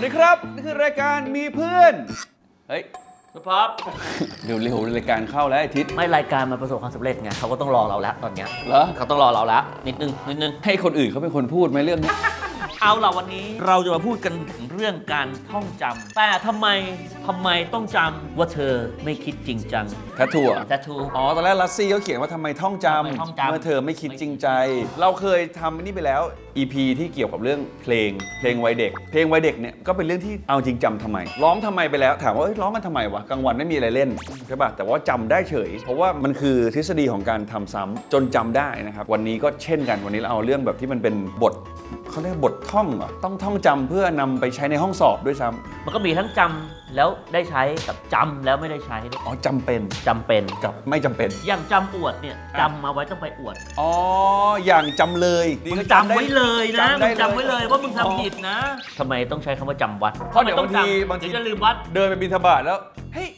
วัสดีครับ นี่คือรายการมีเพื่อน เฮ้ยสปอร์ตเร็วๆรายการเข้าแล้วไอ้ทิศไม่รายการมันประสบความสำเร็จไงเขาก็ต้องรอเราแล้วตอนเนี้ยเหรอเขาต้องรอเราแล้วนิดนึงนิดนึงให้คนอื่นเขาเป็นคนพูดไหมเรื่องนี้ เอาล่ะวันนี้เราจะมาพูดกันถึงเรื่องการท่องจำแต่ทำไมทำไมต้องจำว่าเธอไม่คิดจริงจังแททูอะจะทู อ๋อ ตอนแรกลัสซี่เขาเขียนว่าทำไมท่องจทำไมท่องำจำ เมื่อเธอไม่คิดจริงใจ เราเคยทำอันนี่ไปแล้ว EP ที่เกี่ยวกับเรื่องเพลง เพลงวัยเด็ก เพลงวัยเด็กเนี่ยก็เป็นเรื่องที่เอาจริงจำทำไม ร้องทำไมไปแล้ว ถามว่าเอ้ยร้องกันทำไมวะกลางวันไม่มีอะไรเล่นใช่ป่ะแต่ว่าจำได้เฉย เพราะว่ามันคือทฤษฎีของการทำซ้ำจนจำได้นะครับวันนี้ก็เช่นกันวันนี้เราเอาเรื่องแบบที่มันเป็นบท เขาเรียกบทท่องเหรอต้องท่องจำเพื่อนำไปใช้ในห้องสอบด้วยซ้ำมันก็มีทั้งจำแล้วได้ใช้กับจำแล้วไม่ได้ใช้ด้วยอ๋อจำเป็นจำเป็น กับไม่จำเป็น อย่างจำอวดเนี่ยจำมาไว้ต้องไปอวดอ๋ออย่างจำเลยมึงจำไว้เลยนะจำได้มึงจำไว้เลยว่ามึงอ๋อทำผิดนะทำไมต้องใช้คำว่าจำวัดเพราะเดี๋ยวทำไมต้องบางทีจำบางทีเดี๋ยวจะลืมวัด เดินไปบิณฑบาตแล้วเฮ้ย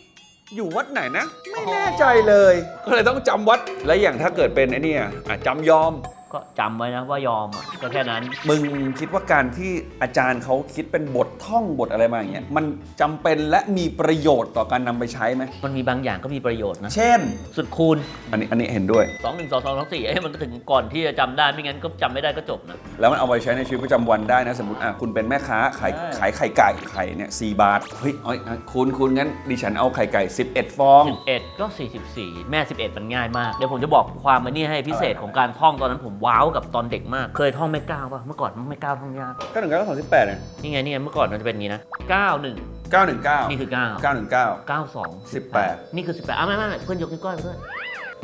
อยู่วัดไหนนะ ไม่แน่ใจเลย ก็เลยต้องจำวัดและอย่างถ้าเกิดเป็นไอ้เนี่ยอะจำยอม ก็จำไว้นะว่ายอมอะก็แค่นั้น มึงคิดว่าการที่อาจารย์เขาคิดเป็นบทท่องบทอะไรมาอย่างเงี้ยมันจำเป็นและมีประโยชน์ต่อการนำไปใช้ไหมมันมีบางอย่างก็มีประโยชน์นะ เช่น สุดคูณ อันนี้อันนี้เห็นด้วย 2 1 2 2 2 4เอ้ยมันก็ถึงก่อนที่จะจำได้ไม่งั้นก็จำไม่ได้ก็จบนะ แล้วมันเอาไปใช้ในชีวิตประจำวันได้นะ สมมติอะคุณเป็นแม่ค้าขายใช่ ขายไข่ไก่ไข่เนี่ยสบาทเฮ้ยเอ้ยอะคุณคุณงั้นดิฉันเอาไข่ไก่ 11 ฟอง 11 ก็ 44 แม่ 11 มันง่ายมาก เดี๋ยวผมจะบอกความมันนี่ให้พิเศษของการท่องตอนนั้นผมว้าวกับตอนเด็กมาก เคยท่องไม่ก้าวป่ะ เมื่อก่อนไม่ก้าวท่องยากก็หนึ่งเก้าสองสิบแปดเนี่ยนี่ไงนี่ไงเมื่อก่อนมันจะเป็นอย่างนี้นะ91เก้าหนึ่งเก้านี่คือ9เก้าหนึ่งเก้า92 18นี่คือ18อะไม่ไม่ไม่เพื่อนยกนิ้วก้อยเพื่อน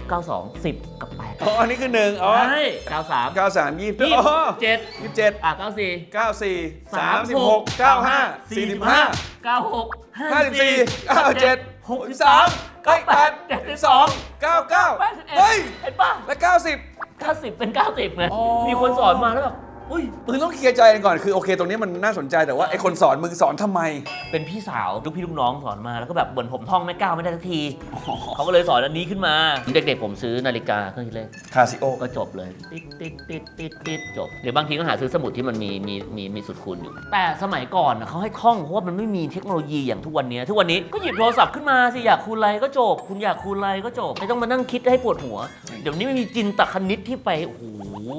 92 10กับ8อ๋ออันนี้คือหนึ่งอ๋อใช่93เก้าสามยี่สิบอ๋อ27ยี่สิบเจ็ดอะ94เก้าสี่สามสิบหกเก้าห้าสี่สิบห้า96ห้าสิบสี่เก้าเจ็ดหกสิบสามเก้าแปดเจ็ดสิบสองเก้าเก้า81เฮ้ยเห็นป่ะและเก้าสิบ 90 เป็น 90ไงอ๋อมีคนสอนมาแล้วแบบ อุ้ยมึงต้องเคลียร์ใจกันก่อนคือโอเค ตรงนี้มันน่าสนใจแต่ว่าไอคนสอนมึงสอนทำไม เป็นพี่สาวลูกพี่ลูกน้องสอนมาแล้วก็แบบเหมือนผมท่องไม่ก้าวไม่ได้สักทีเขาก็เลยสอนอันนี้ขึ้นมา เด็กๆผมซื้อนาฬิกาเครื่องคิดเลข คาซิโอก็จบเลยติดติดติดติดติดจบหรือบางทีก็หาซื้อสมุดที่มันมีมีมีมีสุดคูณอยู่ แต่สมัยก่อนน่ะเขาให้ท่องเพราะว่ามันไม่มีเทคโนโลยีอย่างทุกวันนี้ ทุกวันนี้ก็หยิบโทรศัพท์ขึ้นมาสิอยากคูณอะไรก็จบ คุณอยากคูณอะไรก็จบ ไม่ต้องมานั่งคิดให้ปวดหัว เดี๋ยวนี้มันมีจินตคณิตที่ไปโอ้โห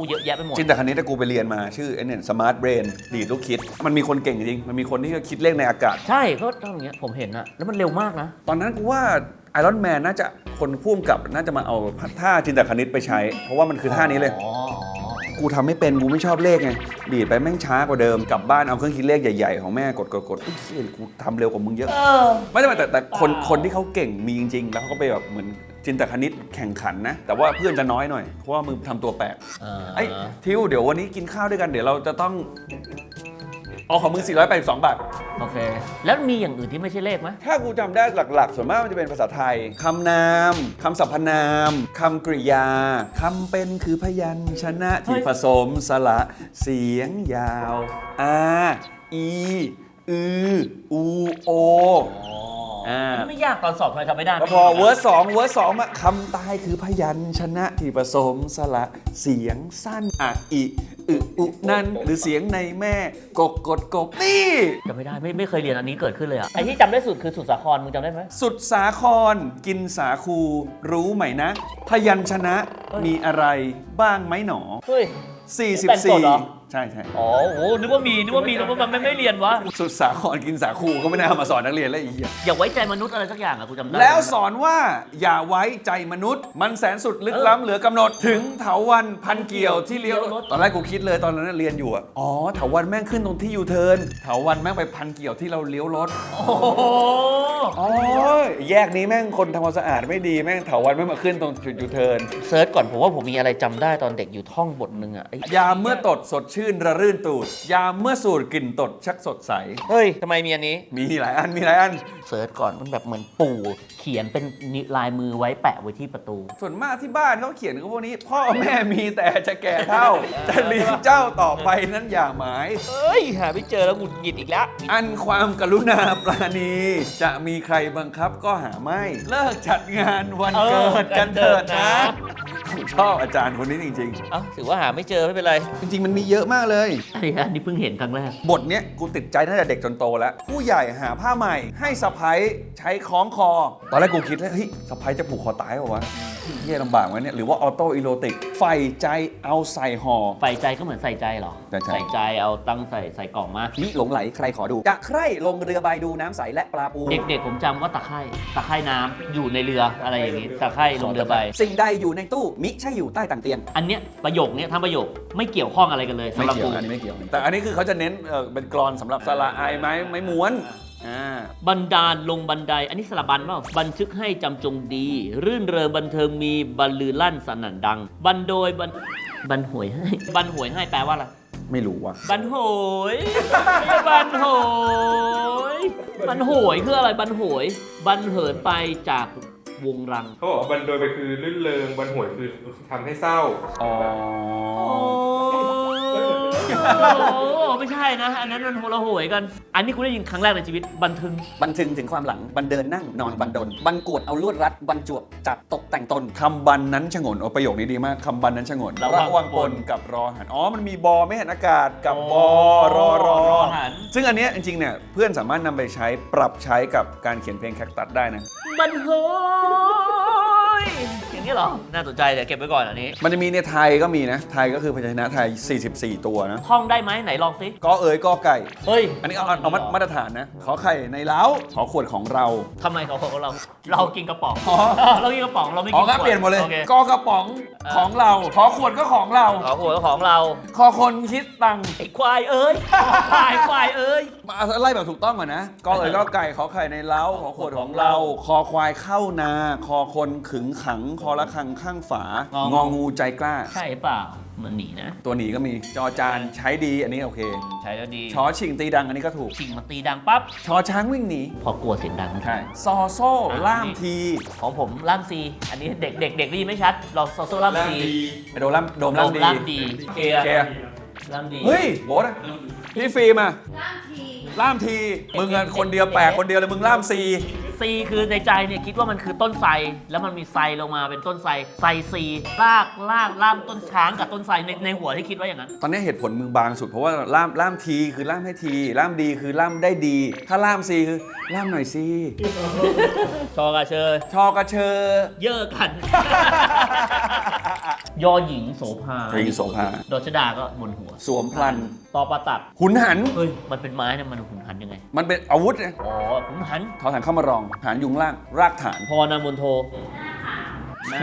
เยอะแยะไปหมดจินตคณิตที่กูไปเรียนมาชื่อไอเนี่ยสมาร์ทเบรนดีดลูกคิด มันมีคนเก่งจริง มันมีคนที่คิดเลขในอากาศ ใช่ก็ต้องอย่างเงี้ยผมเห็นอะแล้วมันเร็วมากนะ ตอนนั้นกูว่าไอรอนแมนน่าจะคนพ่วงกับน่าจะมาเอาท่าจินตคณิตไปใช่เพราะว่ามันคือท่านี้เลย อ๋อกูทำไม่เป็นกูไม่ชอบเลขไงดีดไปแม่งช้ากว่าเดิมกลับบ้านเอาเครื่องคิดเลขใหญ่ๆ ของแม่กดกดกดอุ๊ยเหี้ยกูทำเร็วกว่ามึงเยอะ เออ ไม่ได้หมายแต่แต่คนอ่าคนที่เขาเก่งมีจริงๆ แล้วเขาก็ไปแบบเหมือน จินตคณิตแข่งขันนะ แต่ว่าเพื่อนจะน้อยหน่อย เพราะว่ามึงทำตัวแปลกไอ้ยทิวเดี๋ยววันนี้กินข้าวด้วยกันเดี๋ยวเราจะต้องเอาของมึง482 บาท โอเค แล้วมีอย่างอื่นที่ไม่ใช่เลขไหมถ้ากูจำได้หลักๆ ส่วนมากมันจะเป็นภาษาไทยคำนามคำสรรพนามคำกริยาคำเป็นคือพยัญชนะที่ผสมสระ เสียงยาวอาอี อือ อู โอ อ่านนี้ไม่ยากตอนสอบทำไมทำไม่ได้แล้วพอเวิร์สสองเวิร์สสองอะคำตายคือพยัญชนะที่ผสมสระเสียงสั้นอะอีอึอุนั่นหรือเสียงในแม่กกกดกบนี่ จำไม่ได้ไม่ไม่เคยเรียนอันนี้เกิดขึ้นเลยอะไอที่จำได้สุดคือสุดสาครมึงจำได้ไหมสุดสาคร กินสาคู รู้ไหมนะ พยัญชนะเฮ้ยมีอะไรบ้างไหมหนอ เฮ้ย แต่งสดเหรอ 44 ใช่ใช่อ๋อโหนึกว่ามีนึกว่ามีนึกว่ามันไม่ไม่เรียนวะสุดสาครกินสาคูก็ไม่น่าเอามาสอนนักเรียนแล้วไอีกอย่าไว้ใจมนุษย์อะไรสักอย่างอะกูจำได้แล้วสอนว่าอย่าไว้ใจมนุษย์ มันแสนสุดลึกล้ำเหลือกำหนดถึงเถาวันพันเกี่ยวที่เลี้ยวรถตอนแรกกูคิดเลยตอนนั้นเรียนอยู่อะอ๋อเถาวันแม่งขึ้นตรงที่ยูเทิร์นเถาวันแม่งไปพันเกี่ยวที่เราเลี้ยวรถโอ้โหอ๋อแยกนี้แม่งคนทำความสะอาดไม่ดีแม่งเถาวันแม่งมาขึ้นตรงจุดยูเทิร์นเซิร์ชก่อนผมว่าผมมีอะไรจำได้ตอนเด็กอยู่ท่องบทหนึ่งอะไอ้ยามเมื่อตดสดชื่นระรื่นตูด ยามเมื่อสูดกลิ่นตดชักสดใส เฮ้ยทำไมมีอันนี้ มีหลายอันมีหลายอันเซิร์ชก่อนมันแบบเหมือนปู่เขียนเป็นลายมือไว้แปะไว้ที่ประตู ส่วนมากที่บ้านเขาเขียนกับพวกนี้ พ่อแม่มีแต่จะแก่เท่า จะเลี้ยงเจ้าต่อไปนั้นอย่าหมายเฮ้ย หาไม่เจอแล้วหงุดหงิดอีกแล้ว อันความกรุณาปราณี จะมีใครบังคับก็หาไม่ เลิกจัดงานวันเกิดกันเถิดนะ ผมชอบอาจารย์คนนี้จริง เอ้าถือว่าหาไม่เจอไม่เป็นไร ๆ จริง ๆ มันมีเยอะมากเลย อันนี้อันนี้เพิ่งเห็นครั้งแรก บทเนี้ยกูติดใจตั้งแต่เด็กจนโตแล้ว ผู้ใหญ่หาผ้าใหม่ให้สะพ้ยใช้คล้องคอ ตอนแรกกูคิดเลยเฮ้ยสะพ้ยจะผูกคอตายเปล่าวะ เฮียลำบากวะเนี่ยหรือว่าออโต้อีโรติกใฝ่ใจเอาใส่ห่อ ใส่ใจก็เหมือนใส่ใจเหรอ ใส่ใจ ใส่ใจเอาตั้งใส่ใส่กล่องมามิหลงไหลใครขอดูจะใคร่ลงเรือใบดูน้ำใสและปลาปูเด็กๆผมจำว่าตะไคร่ตะไคร่น้ำอยู่ในเรืออะไรอย่างนี้ตะไคร่ลงเรือใบ สิ่งใดอยู่ในตู้มิใช่อยู่ใต้ต่างเตียงอันเนี้ยประโยคเนี้ยทั้งประโยคไม่เกี่ยวข้องอะไรกันเลยไม่สำหรับเกี่ยวกูอันนี้ไม่เกี่ยวแต่อันนี้คือเขาจะเน้นเออเป็นกรอนสำหรับสระอายไม้ไม้ม้วนอ่า บันดาลลงบันได อันนี้สลับบันเปล่าบันทึกให้จำจงดี รื่นเริงบันเทิงมีบรรลือลั่นสนั่นดัง บันโดยบันบันหวยให้ บันหวยให้แปลว่าอะไร ไม่รู้ว่ะ บันโหย บันโหย บันโหยคืออะไร บันโหย บันเหินไปจากวงรัง เขาบอกว่าบันโดยไปคือลื่นเริงบันหวยคือทำให้เศร้า อ๋อโอ้ ไม่ใช่นะ อันนั้นมันโหระโหยกัน อันนี้คุณได้ยินครั้งแรกในชีวิต บันทึง บันทึงถึงความหลัง บันเดินนั่งนอนบันดน บันกวดเอาลวดรัด บันจวบจับตกแต่งตน คำบันนั้นฉงนโอ้ประโยคนี้ดีมาก คำบันนั้นฉงนระวังวังปนกับรอหัน อ๋อ มันมีบอไม่เห็นอากาศกับบอรอรอรอ หัน ซึ่งอันเนี้ยจริงๆเนี่ยเพื่อนสามารถนำไปใช้ปรับใช้กับการเขียนเพลงแคคตัสได้นะ บันโหยอย่า งนี้เหรอ น่าสนใจเดี๋ยวเก็บไว้ก่อนอันนี้ มันจะมีในไทยก็มีนะ ไทยก็คือพยัญชนะไทย 44 ตัวนะท่องได้ไหมไหนลองสิก็เอ๋ยก็ไก่ เฮ้ยอันนี้เอาเอาเอามามาตรฐานนะ ขอไข่ในเล้าขอขวดของเรา ทำไมเขาของเรา เรากินกระป๋องอ๋อ เรากินกระป๋องเราไม่อ๋กิอนก็ขวดเปลี่ยนหมดเลย โอคกอกระป๋องของเรา ขอขวดก็ของเรา ขอขวดก็ของเราขอคนคิดตังค์ไอ้ควายเอ้ยควายควายเอ้ย มาเอาไล่แบบถูกต้องก่อนนะก็เอ๋ยก็ไก่ ขอไข่ในเล้าขอขวดของเรา คอควายเข้านา คอคนขึงขัง คอละคังข้างฝางองูงองูใจกล้า ใช่เปล่ามันหนีนะ ตัวหนีก็มีจอจานใช้ดีอันนี้โอเคใช่แล้วดีชอชิงตีดังอันนี้ก็ถูก ชิงมาตีดังปั๊บ ชอช้างวิ่งหนีพอกลัวเสียงดัง ใช่ซอโซ่ล่ามทีของผมล่ามซีอันนี้เด็กเด็กเด็กได้ยินไม่ชัดเราโซโซล่ามซีโดมล่ามโดมโดล่ามมดีล่ามดีเคลียร์เคลียร์ล่ามดีเฮ้ยโบทอะพี่ฟิล์มอะล่ามทีล่ามทีมึงอะคนเดียวแปลกคนเดียวเลยมึงล่ามซี ซีคือในใจเนี่ยคิดว่ามันคือต้นไทรแล้วมันมีไทรลงมาเป็นต้นไทรไทรซีลากลากล่ามต้นช้างกับต้นไทรในในหัวที่คิดว่าอย่างนั้น ตอนนี้เหตุผลมึงบางสุดเพราะว่าล่ามล่ามทีคือล่ามให้ทีล่ามดีคือล่ามได้ดี ถ้าล่ามซีคือล่ามหน่อยซีชอกระเชยชอกระเชอเยอะกัน ยอหญิงโสภาพรีโสภาดชดาก็บนหัว สวมพลัน ตอประตับหุนหัน เฮ้ย มันเป็นไม้เนี่ยมันหุนหันยังไง มันเป็นอาวุธนะอ๋อหุนหันทอฐานเข้ามารอง ฐานยุงล่าง รากฐานพอนามุนโท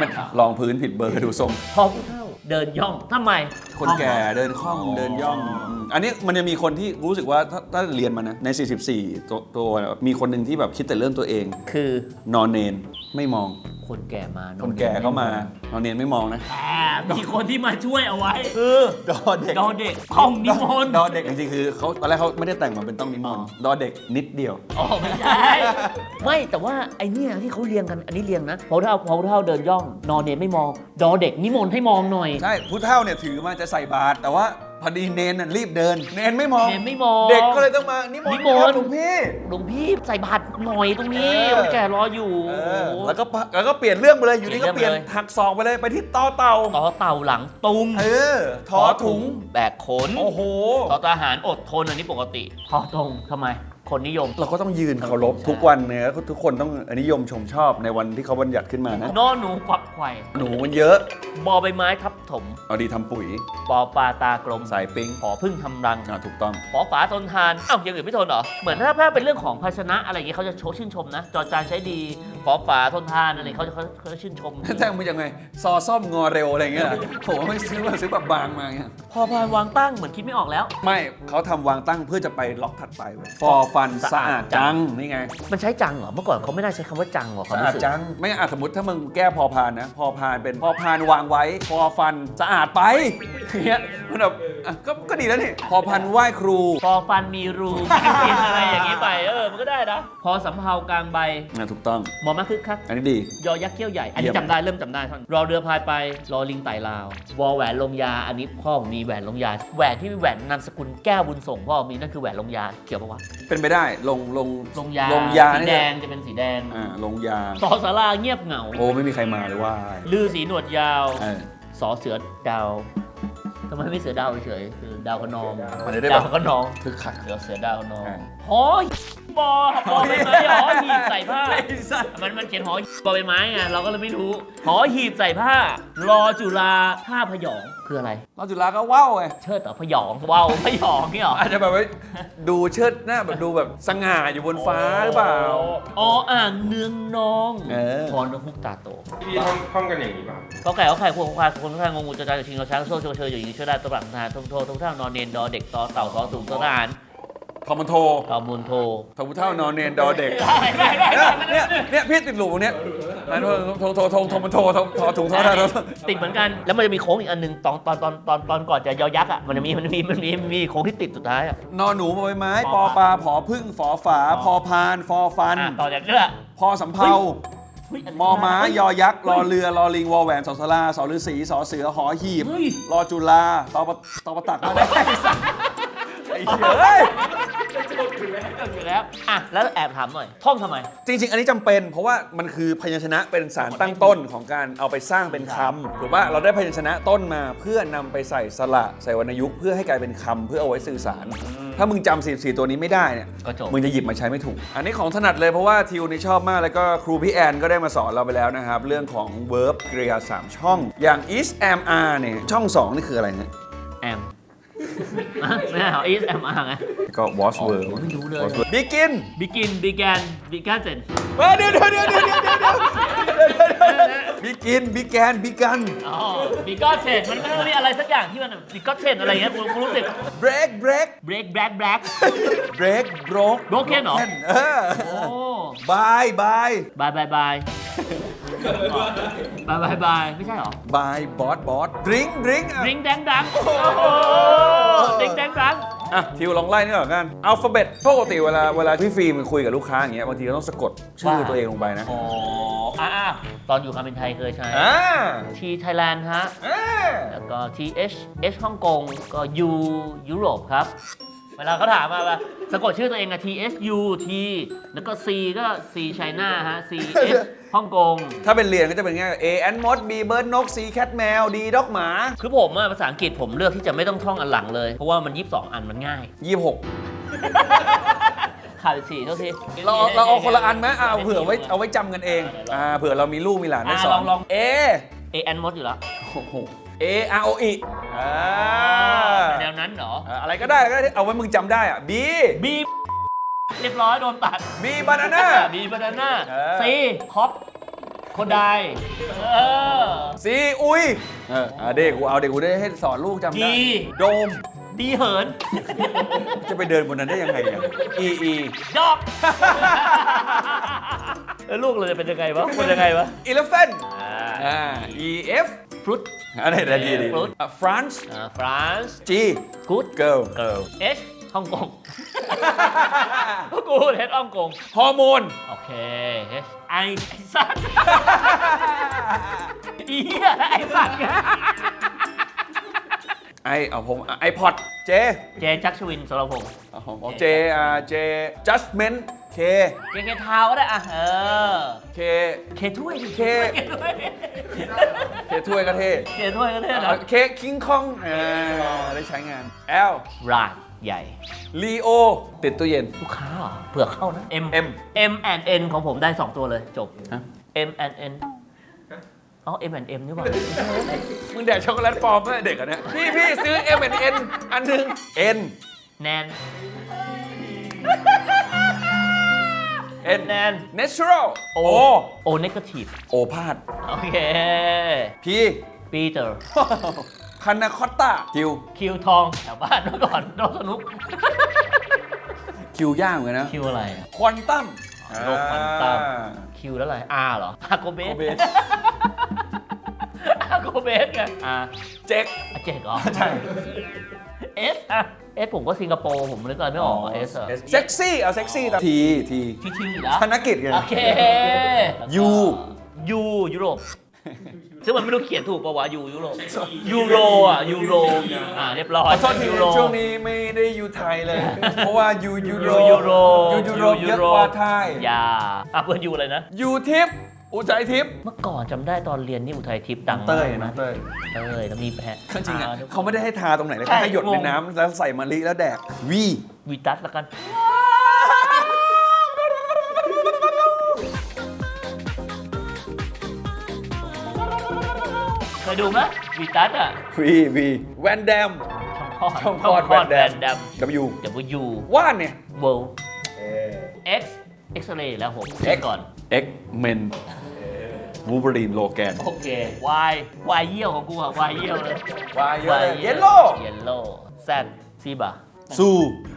มันรองพื้นผิดเบอร์ดูทรงพอผู้เท่าเดินย่องทำไม คนแก่เดินคล่อมเดินย่องอืมอันนี้มันจะมีคนที่รู้สึกว่าถ้าถ้าเรียนมานะใน 44 ตัวตัวมีคนหนึ่งที่แบบคิดแต่เรื่องตัวเอง คือนอนเนนไม่มอง คนแก่มา คนแก่เข้ามานอนเนนไม่มองนะแต่มีคนที่มาช่วยเอาไว้ คือดอเด็กดอเด็กท่องนิมนต์ดอเด็กจริงๆคือเขาตอนแรกเขาไม่ได้แต่งมาเป็นต้องนิมนต์ดอเด็กนิดเดียวอ๋อไม่ใช่ไม่แต่ว่าไอเนี่ยที่เขาเรียงกันอันนี้เรียงนะพอเท่าพอเท่าเดินย่องนอนเนนไม่มอง ดอเด็กนิมนต์ให้มองหน่อยใช่ผู้เฒ่าเนี่ยถือมาจะใส่บาตรแต่ว่าพ อดีเนนน่ะรีบเดิน เนนไม่มอง เนนไม่มอง เด็กก็เลยต้องมานิมนนิต์มนต์ ครับหลวงพี่หลวงพี่ใส่บาตรหน่อยตรงนี้เออคนแก่รออยู่ เออแล้วก็ปะแล้วก็เปลี่ยนเรื่องไปเลยอยู่ดีก็เปเปลี่ลี่ยนเรื่องไปเลยยนหักศอกไปเลยไปที่ต่อเต่าต่อเต่าหลังตุงเออทอถุง แบกขนโอ้โห ต่อทหารอดทนอันนี้ปกติ พอตรงทำไม คนนิยม เราก็ต้องยืนเคารพทุกวันเนี่ยแล้วทุกคนต้องนิยมชมชอบในวันที่เขาบัญญัติขึ้นมานะนอหนูควักไข่หนูมันเยอะบอใบไม้ทับถมเอาดีทำปุ๋ยปอปลาตากลมสายปิ้งขอพึ่งทำรังอ่าถูกต้อง ขอฝาทนทานอ้าวอย่างอื่นไม่ทนเหรอ เหมือนถ้าถ้าเป็นเรื่องของภาชนะอะไรอย่างเงี้ยเขาจะโชว์ชื่นชมนะ จอจานใช้ดี ขอฝาทนทานอะไรเขาจะเขาเขาจะชื่นชม แจ้งมึงยังไง ซอซ่อมงอเร็วอะไรเงี้ยเหรอโหไม่ซื้อมาซื้อแบบบางมาเงี้ย พอพานวางตั้งเหมือนคิดไม่ออกแล้ว ไม่เขาทำวางตั้งเพื่อจะไปล็อกถัดไปเว้ยฟอฟันสะอาดจัง นี่ไง มันใช้จังเหรอ เมื่อก่อนเขาไม่น่าใช้คำว่าจังหรอความสะรู้อาดสึกจัง ไม่อาจสมมติถ้ามึงแก้พอพานนะ พอพานเป็นพอพานวางไว้ฟอฟันสะอาดไปเงี้ยมันแบบอะก็ก็ดีแล้วนี่ พอพันไหว้ครู พอฟันมีรูไม่กินอะไรอย่างงี้ไป เออ มันก็ได้นะ พอสำเภากลางใบอะถูกต้อง มอมาคึกคักอันนี้ดี ยอยักษ์เขี้ยวใหญ่ อันนี้เยี่ยมจำได้เริ่มจำได้ท่อนรอเรือพายไป รอลิงไต่ลาว วอแหวนลงยา อันนี้พ่อผมมีแหวนลงยา แหวนที่มีแหวนนามสกุลแก้วบุญส่งพ่อมีนั่นคือแหวนลงยา เกี่ยวปะวะ เป็นไปได้ลงลงลงยาลงยาสีนี่แดจะงจะเป็นสีแดง อ่าลงยา ต่อสาราเงียบเหงา โอ้ไม่มีใครมาเลยว่าลือสีหนวดยาวเออสอเสือดาวทำไมไม่เสือดาวเฉยๆคือดาวคะนองมันจะได้ดาแบวบคะนองคึกคักเสือเสือดาวคะนองอ่าหอ บอบอใบไม้หอหีบใส่ผ้า มันมันเขียนหอบอใบไม้ไงเราก็เลยไม่รู้ หอหีบใส่ผ้ารอจุฬาผ้าพยองคืออะไร เราจุฬาก็ว้าวไงเชิดต่อพยองว้าวพยองนี่หรออาจจะแบบว่าดูเชิดหน้าแบบดูแบบสง่าอยู่บนฟ้าหรือเปล่าอ๋ออ่างเนืองนองเออพรนกฮุกตาโต พี่ท่องท่องกันอย่างนี้ป่ะก็ไก่ก็ไข่ควงควายคนข้างงงูจะใจจะชิงเราช้างโซ่โชว์เชยอยู่ยิงช่วยได้ตัวหลังทหารทงโททงท่านอนเนนดอเด็กต่อเต่าสอสูงตัวทหาร ทอมันโทต่อมูลโททอมุเท่านอนเนนดอเด็กได้ได้ได้เนี่ยเนี่ยเนี่ยพี่ติดหลูกตรงเนี้ยนั่นโทโทโทโทมันโทโททอถุงโททอติดเหมือนกันแล้วมันจะมีโค้งอีกอันหนึ่งตอนตอนตอนตอนตอนก่อนจะยอยักษ์อะมันจะมีมันมีมันมีมันมีโค้งที่ติดสุดท้ายอะนอนหนูใบไม้ปอปลาผอพึ่งฝอฝาพอพานฟอฟันอะต่อจากนี้แหละพอสำเภาเฮ้ยนมอม้ายอยักษ์รอเรือรอลิงวอแหวนสอสลาสอฤาษีสอเสือหอหีบเฮ้ยรอจุฬาตอปะตอปะตักมาได้ไอ้สัสไอ้ เหี้ยเอ้ยอยู่แล้วอะแล้วแอบถามหน่อย ท่องทำไม จริง ๆ อันนี้จำเป็น เพราะว่ามันคือพยัญชนะเป็นสารตั้งต้นของการเอาไปสร้างเป็นคำถูกป่ะเราได้พยัญชนะต้นมาเพื่อนำไปใส่สระใส่วรรณยุกต์เพื่อให้กลายเป็นคำเพื่อเอาไว้สื่อสาร ถ้ามึงจำ44 ตัวนี้ไม่ได้เนี่ยก็จบ มึงจะหยิบมาใช้ไม่ถูก อันนี้ของถนัดเลยเพราะว่าทิวนี่ชอบมากแล้วก็ครูพี่แอนก็ได้มาสอนเราไปแล้วนะครับ เรื่องของ verb กริยา3ช่องอย่าง is am are เนี่ยช่อง2นี่คืออะไรเนี่ยแอมอะ ไม่ใช่เหรอ is am are ไงก็ was verb ผมไม่รู้เลย was verb begin begin began began เสร็จเฮ้ยเดี๋ยวเดี๋ยวเดี๋ยวเดี๋ยวเดี๋ยวเดี๋ยวเดี๋ยว begin began began อ๋อ began เสร็จมันไม่ต้องมีอะไรสักอย่างที่มัน began เสร็จอะไรเงี้ยผมผมรู้สึก break break break break break break broke Broken เหรอเออโอ้ bye bye บายบาย บาย บายบายบายไม่ใช่เหรอ bye boss boss drink drink อะดริงแดงดังโอ้โหดริงแดงดังอะทิวลองไล่นี่ก่อนกันอัลฟาเบตปกติเวลาเวลาพี่ฟิล์มคุยกับลูกค้าอย่างเงี้ยบางทีก็ต้องสะกดชื่อว่าตัวเองลงไปนะอ๋ออ่าตอนอยู่การบินไทยเคยใช้อ่าทีไทยแลนด์ฮะอ่าแล้วก็ TH H ฮ่องกงก็ U ยุโรปครับ เวลาเขาถามมาว่าสะกดชื่อตัวเองอะ T H U T แล้วก็ C ก็ C China ฮะ C H ฮ่องกง ถ้าเป็นเรียนก็จะเป็นง่าย A แอนมด B เบิร์ดนก C แคทแมว D ด็อกหมา คือผมอะภาษาอังกฤษผมเลือกที่จะไม่ต้องท่องอันหลังเลย เพราะว่ามัน 22 อันมันง่าย 26 ขาดอีกสี่เท่าที เราเอาเราเอาคนละอันไหมอ่าเผื่อไว้เอาไว้จำกันเองอ่าเผื่อเรามีลูกมีหลานได้สออะลอนงลอง A เอแอนมดอยู่แล้ว โอ้โห A R O E อ่าแนวนั้นเหรออ่าอะไรก็ได้ก็ได้เอาไว้มึงจำได้อะ B B เรียบร้อยโดนตัด B banana B banana เออ C คอปคนใดเออ C อุยเอออ่าเด็กกูเอาเด็กกูได้ให้สอนลูกจำได้ G โดม ดีเหิน จะไปเดินบนนั้นได้ยังไงอะ E E ดอกแล้วลูกเลยเป็นยังไงวะเป็นยังไงวะ elephant อ่าอ่า E F ฟรุตอันนี้ได้ดีดี Fruit อะ France อ่าฟรานซ์ G กูด girl เกิร์ล H ฮ่องกงกูดเฮดฮ่องกงฮอร์โมน โอเค H ไอไอสัตว์อีเหี้ยไอสัตว์ไอเอาผมไอพอด J เจจักรชวินสรพงศ์เอาผมเอา J อ่า J judgment K เจเคทาวก็ได้อะ เออ K เคถ้วยดิเค เคถ้วย K ถ้วยก็เท่เคถ้วยก็ได้นะ K King Kong อ่าได้ใช้งาน L ร้านใหญ่ Leo ติดตู้เย็น ลูกค้าเหรอเผื่อเข้านะ M M M and N ของผมได้ 2 ตัวเลยจบ ฮะ M and N อ๋อ M and M นี่หว่า มึงแดกช็อกโกแลตปลอมเมื่อเด็กอะเนี่ยพี่พี่ซื้อ M N N อันหนึง N แนน N แนน natural O O negative โอพาด โอเค P ปีเตอร์พานาคอตต้าคิว คิวทองแถวบ้านเมื่อก่อนโดนสนุก คิวย่างเลยนะ คิวอะไรอะควอนตัมโลกควอนตัม คิวแล้วอะไร R เหรอ อาโกเบโอสเบสอาโกเบสไงอ่าเจ็กอะเจ็ดเหรอ ใช่ S อะ เอสผมก็สิงคโปร์ผมนึกอะไรไม่ออกเอสเซ็กซี่เอาเซ็กซี่ตาทีทีชิชิงอีกแธนกิจไง โอเคยูยูยุโรปซึ่งมันไม่รู้เขียนถูกปะวะยูยุโรปยูโรอะยูโรอ่าเรียบร้อยขอโทษทีช่วงนี้ไม่ได้อยู่ไทยเลย เพราะว่ายูยูโรยูยูโรยูยูโรเยอะกว่าไทยอย่าอะเพื่อนยูอะไรนะยูทิป อุทัยทิพย์เมื่อก่อนจำได้ตอนเรียนนี่อุทัยทิพย์ดังเต้ยนะเต้ยเต้ยแล้วมีแพะข้จริงอะเขาไม่ได้ให้ทาตรงไหนเลยใช่ เขาให้หยดในน้ำแล้วใส่มะลิแล้วแดกวีวีตัสละกัน เคยดูไหมวีตัสอะวีวีแวนแดม ช่องคลอดช่องคลอดแวนแดม W เดี๋วูว่านเนี่ย เวิลด์เอ็กซ์เอ็กซ์เรย์แล้วผม X กก่อนเอ็กเมน วูเบอรีนโลแกน โอเควายวายเยี่ยวของกูอะวายเยี่ยวเลยวายเยอะเยลโล่ เยลโล่แซดซีบาซู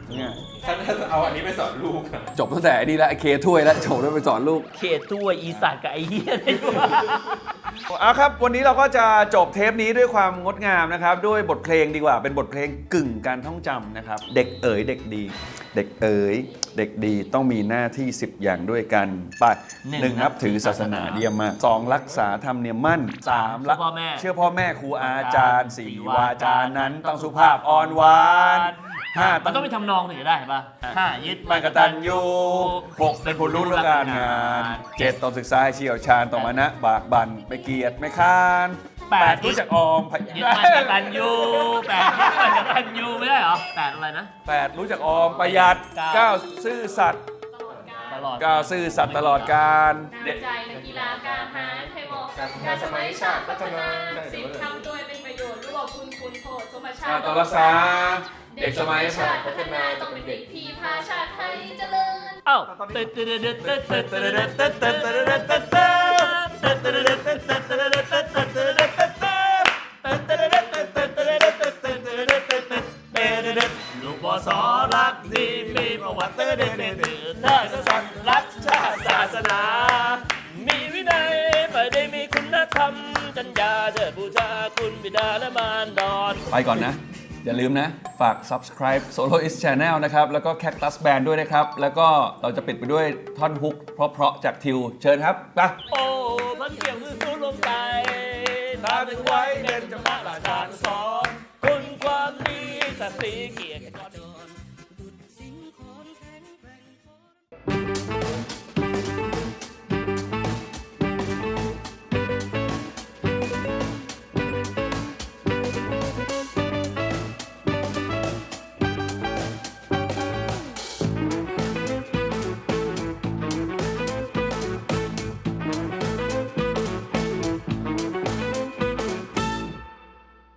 เนี่ยฉันจะเอาอันนี้ไปสอนลูกจบตั้งแต่อันนี้แล้วเคถ้วยละจบแล้วไปสอนลูก เขตตัวอีสัตว์กับไอ้เหี้ยได้ด้วย เอาครับ วันนี้เราก็จะจบเทปนี้ด้วยความงดงามนะครับ ด้วยบทเพลงดีกว่า เป็นบทเพลงกึ่งการท่องจำนะครับ เด็กเอ๋ยเด็กดี เด็กเอ๋ยเด็กดีต้องมีหน้าที่ 10 อย่างด้วยกันไปหนึ่งนับถือศาสนาเดียมมาสองรักษาธรรมเนียมมั่นสามเชื่อพ่อแม่ครูอาจารย์สี่วาจานั้นต้องสุภาพอ่อนหวาน ห้ามันต้องมีทำนองถึงจะได้ป่ะห้ายึดไม่กตัญยูหกเป็นผู้รู้เรื่การงานเจ็ดต้องศึกษาเชี่ยวชาญต่อมานะ บากบันไม่เกียรติไม่ค้านแปดรู้จักออมพยยึดมั่นกตันยูแปดยึดมั่นกตันยูไม่ได้เหรอแปดอะไรนะแปดรู้จักออมประหยัดเก้าซื่อสัตย์ตลอดก้าวซื่อสัตย์ตลอดการเด็ำใจนักกีฬาการหาไทยมอการสมัยชาติพัฒนาสิทธทำโดยเป็นประโยชน์ระบบคุณคุณโทษสมชาติต้องรักา เด็กสมัยชาติพัฒนาต้องเป็นเด็กพีพาชาติไทยเจริญเอ้าวเติร์ดเติร์ดเติร์ดเติร์ดเติร์ดเติร์ดเติร์ดเติร์ดเติร์ดเติร์ดเติร์ดเติร์ดลูกบอสอรักดีมีประวัติเติร์ดเติร์ดเติร์ดเติร์ดเติร์ดสันรักชาติศาสนา มีวินัยไม่ได้มีคุณธรรมจัญญาเชิดบูชาคุณบิดาและมารดอน ไปก่อนนะ อย่าลืมนะ ฝาก subscribe Soloist Channel นะครับ แล้วก็ Cactus Band ด้วยนะครับ แล้วก็เราจะปิดไปด้วยท่อนฮุกเพราะๆจากทิว เชิญครับไปโอ้พันเกี่ยวคือสู้ลมใจตาถึงไว้เด่นจะมาหลาชาสอนคุณความดีสติเกียรติ